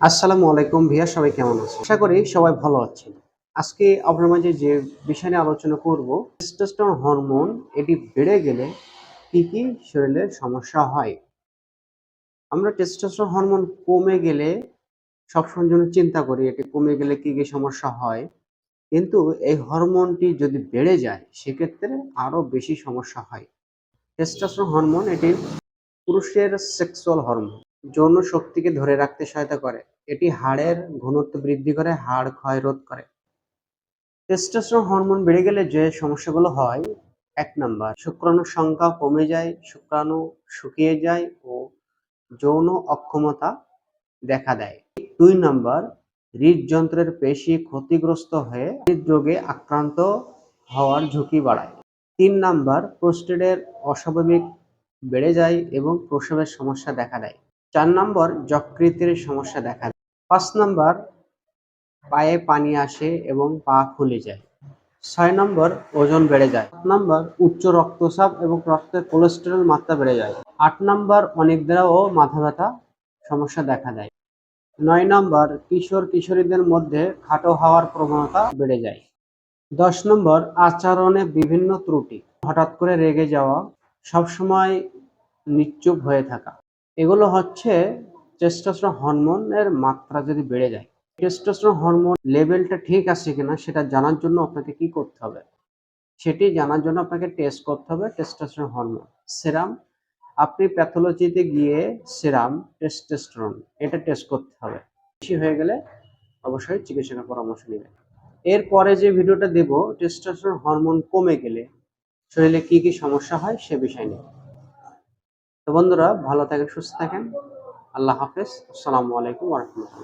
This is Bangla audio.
আসসালামু আলাইকুম ভিয়া, সবাই কেমন আছেন? আশা করি সবাই ভালো আছেন। আজকে আপনার মাঝে যে বিষয় নিয়ে আলোচনা করব টেস্টোস্টেরন হরমোন এটি বেড়ে গেলে কি কি শরীরে সমস্যা হয়? আমরা টেস্টোস্টেরন হরমোন কমে গেলে সবসময় জন্য চিন্তা করি, এটি কমে গেলে কি কি সমস্যা হয়? কিন্তু এই হরমোনটি যদি বেড়ে যায়, সেক্ষেত্রে আরও বেশি সমস্যা হয়। টেস্টোস্টেরন হরমোন এটি পুরুষের সেক্সুয়াল হরমোন যৌন শক্তিকে ধরে রাখতে সহায়তা করে। এটি হাড়ের ঘনত্ব বৃদ্ধি করে, হাড় ক্ষয় রোধ করে। টেস্টোস্টেরন হরমোন বেড়ে গেলে যে সমস্যাগুলো হয়, এক নাম্বার, শুক্রাণুর সংখ্যা কমে যায়, শুক্রাণু শুকিয়ে যায় ও যৌন অক্ষমতা দেখা দেয়। দুই নাম্বার, হৃদযন্ত্রের পেশি ক্ষতিগ্রস্ত হয়ে হৃদরোগে আক্রান্ত হওয়ার ঝুঁকি বাড়ায়। তিন নাম্বার প্রোস্টেটের অস্বাভাবিক বেড়ে যায় এবং প্রসবের সমস্যা দেখা দেয়। চার নম্বর যকৃতের সমস্যা দেখা দেয়। পাঁচ নম্বর, পায়ে পানি আসে এবং পা ফুলে যায়। ছয় নম্বর, ওজন বেড়ে যায়। সাত নম্বর, উচ্চ রক্তচাপ এবং রক্তের কোলেস্টেরল মাত্রা বেড়ে যায়। আট নম্বর অনিদ্রা ও মাথা ব্যথা সমস্যা দেখা দেয়। নয় নম্বর, কিশোর কিশোরীদের মধ্যে খাটো হওয়ার প্রবণতা বেড়ে যায়। দশ নম্বর, আচরণে বিভিন্ন ত্রুটি। হঠাৎ করে রেগে যাওয়া সবসময় নিশ্চুপ হয়ে থাকা। এগুলো হচ্ছে টেস্টোস্টেরন হরমোনের মাত্রা যদি বেড়ে যায় টেস্টোস্টেরন হরমোন লেভেলটা ঠিক আছে কিনা সেটা জানার জন্য আপনাকে কি করতে হবে? সেটি জানার জন্য আপনাকে টেস্ট করতে হবে টেস্টোস্টেরন হরমোন সেরাম, আপনি প্যাথোলজিতে গিয়ে সেরাম টেস্টোস্টেরন এটা টেস্ট করতে হবে। বেশি হয়ে গেলে অবশ্যই চিকিৎসকের পরামর্শ নেবেন। এরপরে যে ভিডিওটা দেব টেস্টোস্টেরন হরমোন কমে গেলে শরীরে কি কি সমস্যা হয় সে বিষয় নিয়ে। তো বন্ধুরা ভালো থাকেন সুস্থ থাকেন। আল্লাহ হাফেজ। আসসালামু আলাইকুম রহমতুল্লাহ।